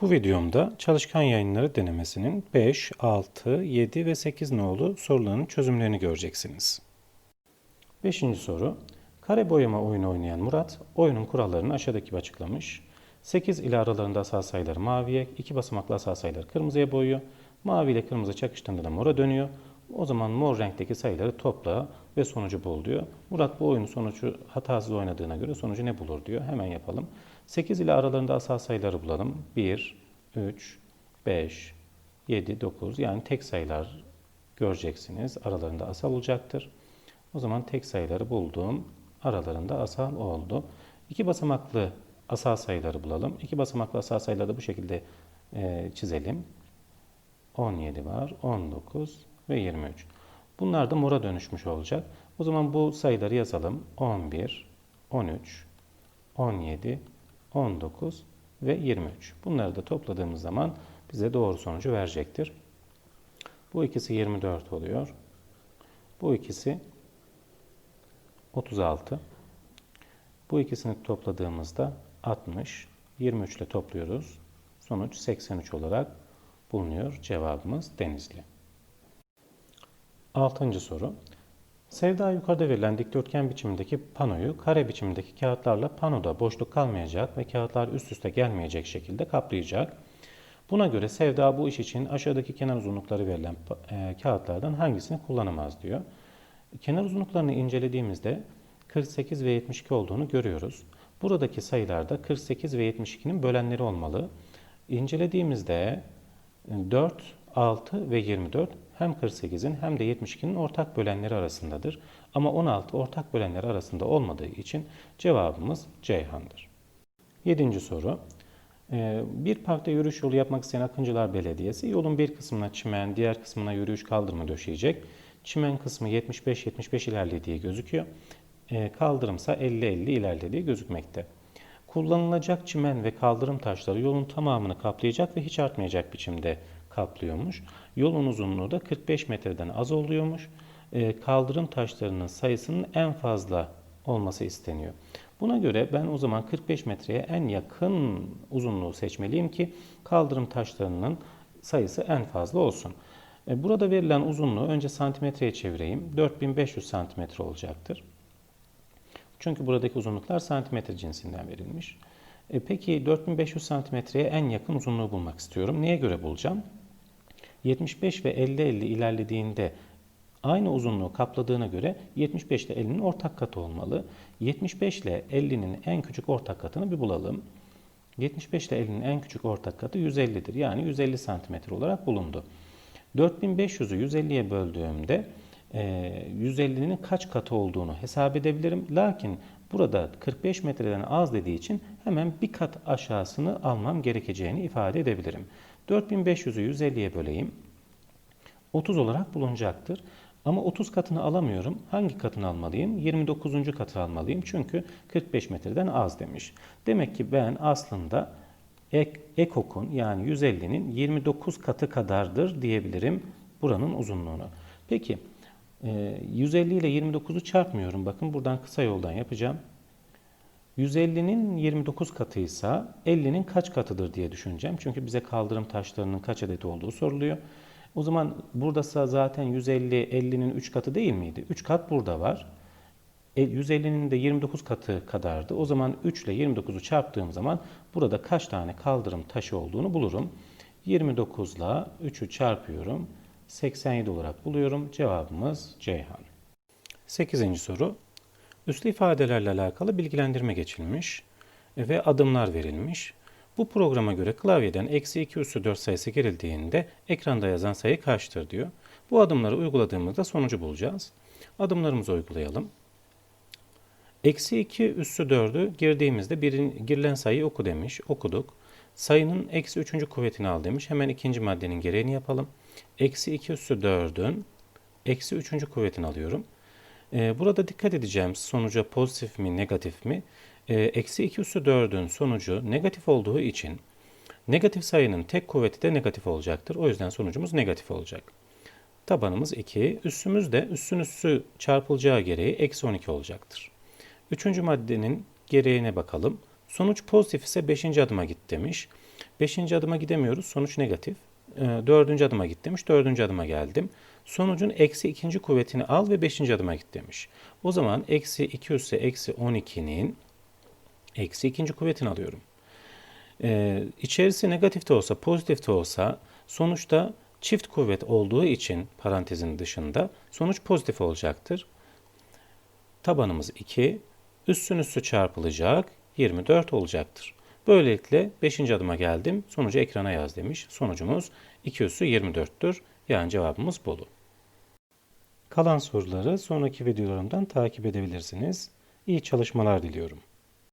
Bu videomda çalışkan yayınları denemesinin 5, 6, 7 ve 8 nolu sorularının çözümlerini göreceksiniz. 5. soru. Kare boyama oyunu oynayan Murat, oyunun kurallarını aşağıdaki gibi açıklamış. 8 ile aralarında asal sayıları maviye, 2 basamaklı asal sayıları kırmızıya boyuyor. Mavi ile kırmızı çakıştığında da mora dönüyor. O zaman mor renkteki sayıları topla ve sonucu bul diyor. Murat bu oyunu sonucu hatasız oynadığına göre sonucu ne bulur diyor. Hemen yapalım. 8 ile aralarında asal sayıları bulalım. 1, 3, 5, 7, 9 yani tek sayılar göreceksiniz. Aralarında asal olacaktır. O zaman tek sayıları buldum. Aralarında asal oldu. İki basamaklı asal sayıları bulalım. İki basamaklı asal sayıları da bu şekilde e, çizelim. 17 var, 19 ve 23. Bunlar da mora dönüşmüş olacak. O zaman bu sayıları yazalım. 11, 13, 17, 19 ve 23. Bunları da topladığımız zaman bize doğru sonucu verecektir. Bu ikisi 24 oluyor. Bu ikisi 36. Bu ikisini topladığımızda 60. 23 ile topluyoruz. Sonuç 83 olarak bulunuyor. Cevabımız Denizli. Altıncı soru. Sevda yukarıda verilen dikdörtgen biçimindeki panoyu kare biçimindeki kağıtlarla panoda boşluk kalmayacak ve kağıtlar üst üste gelmeyecek şekilde kaplayacak. Buna göre Sevda bu iş için aşağıdaki kenar uzunlukları verilen e, kağıtlardan hangisini kullanamaz diyor. Kenar uzunluklarını incelediğimizde 48 ve 72 olduğunu görüyoruz. Buradaki sayılarda 48 ve 72'nin bölenleri olmalı. İncelediğimizde 4, 6 ve 24 hem 48'in hem de 72'nin ortak bölenleri arasındadır. Ama 16 ortak bölenleri arasında olmadığı için cevabımız Ceyhan'dır. 7. soru. Ee, Bir parkta yürüyüş yolu yapmak isteyen Akıncılar Belediyesi yolun bir kısmına çimen, diğer kısmına yürüyüş kaldırımı döşeyecek. Çimen kısmı 75-75 ilerlediği gözüküyor. Ee, Kaldırımsa 50-50 ilerlediği gözükmekte. Kullanılacak çimen ve kaldırım taşları yolun tamamını kaplayacak ve hiç artmayacak biçimde kaplıyormuş. Yolun uzunluğu da 45 metreden az oluyormuş. Ee, kaldırım taşlarının sayısının en fazla olması isteniyor. Buna göre ben o zaman 45 metreye en yakın uzunluğu seçmeliyim ki kaldırım taşlarının sayısı en fazla olsun. Ee, burada verilen uzunluğu önce santimetreye çevireyim. 4500 santimetre olacaktır. Çünkü buradaki uzunluklar santimetre cinsinden verilmiş. E peki 4500 santimetreye en yakın uzunluğu bulmak istiyorum. Neye göre bulacağım? 75 ve 50-50 ilerlediğinde aynı uzunluğu kapladığına göre 75 ile 50'nin ortak katı olmalı. 75 ile 50'nin en küçük ortak katını bir bulalım. 75 ile 50'nin en küçük ortak katı 150'dir. Yani 150 santimetre olarak bulundu. 4500'ü 150'ye böldüğümde 150'nin kaç katı olduğunu hesap edebilirim. Lakin burada 45 metreden az dediği için hemen bir kat aşağısını almam gerekeceğini ifade edebilirim. 4500'ü 150'ye böleyim. 30 olarak bulunacaktır. Ama 30 katını alamıyorum. Hangi katını almalıyım? 29. katı almalıyım. Çünkü 45 metreden az demiş. Demek ki ben aslında ek, ekokun yani 150'nin 29 katı kadardır diyebilirim buranın uzunluğunu. Peki 150 ile 29'u çarpmıyorum. Bakın buradan kısa yoldan yapacağım. 150'nin 29 katıysa 50'nin kaç katıdır diye düşüneceğim. Çünkü bize kaldırım taşlarının kaç adet olduğu soruluyor. O zaman buradasa zaten 150 50'nin 3 katı değil miydi? 3 kat burada var. 150'nin de 29 katı kadardı. O zaman 3 ile 29'u çarptığım zaman burada kaç tane kaldırım taşı olduğunu bulurum. 29 ile 3'ü çarpıyorum. 87 olarak buluyorum. Cevabımız Ceyhan. 8. soru. Üslü ifadelerle alakalı bilgilendirme geçilmiş ve adımlar verilmiş. Bu programa göre klavyeden eksi 2 üssü 4 sayısı girildiğinde ekranda yazan sayı kaçtır diyor. Bu adımları uyguladığımızda sonucu bulacağız. Adımlarımızı uygulayalım. Eksi 2 üssü 4'ü girdiğimizde birin, girilen sayıyı oku demiş. Okuduk. Sayının eksi 3. kuvvetini al demiş. Hemen ikinci maddenin gereğini yapalım. Eksi 2 üssü 4'ün eksi 3. kuvvetini alıyorum. Ee, burada dikkat edeceğim sonuca pozitif mi negatif mi? Ee, eksi 2 üssü 4'ün sonucu negatif olduğu için negatif sayının tek kuvveti de negatif olacaktır. O yüzden sonucumuz negatif olacak. Tabanımız 2. Üssümüz de üssün üssü çarpılacağı gereği eksi 12 olacaktır. Üçüncü maddenin gereğine bakalım. Sonuç pozitif ise 5. adıma git demiş. Beşinci adıma gidemiyoruz. Sonuç negatif. Ee, dördüncü adıma git demiş. Dördüncü adıma geldim. Sonucun eksi ikinci kuvvetini al ve beşinci adıma git demiş. O zaman eksi 2 üssü eksi 12'nin eksi ikinci kuvvetini alıyorum. Ee, içerisi negatif de olsa pozitif de olsa sonuçta çift kuvvet olduğu için parantezin dışında sonuç pozitif olacaktır. Tabanımız 2, üstün üstü çarpılacak 24 olacaktır. Böylelikle 5. adıma geldim. Sonucu ekrana yaz demiş. Sonucumuz 2 üssü 24'tür. Yani cevabımız Bolu. Kalan soruları sonraki videolarımdan takip edebilirsiniz. İyi çalışmalar diliyorum.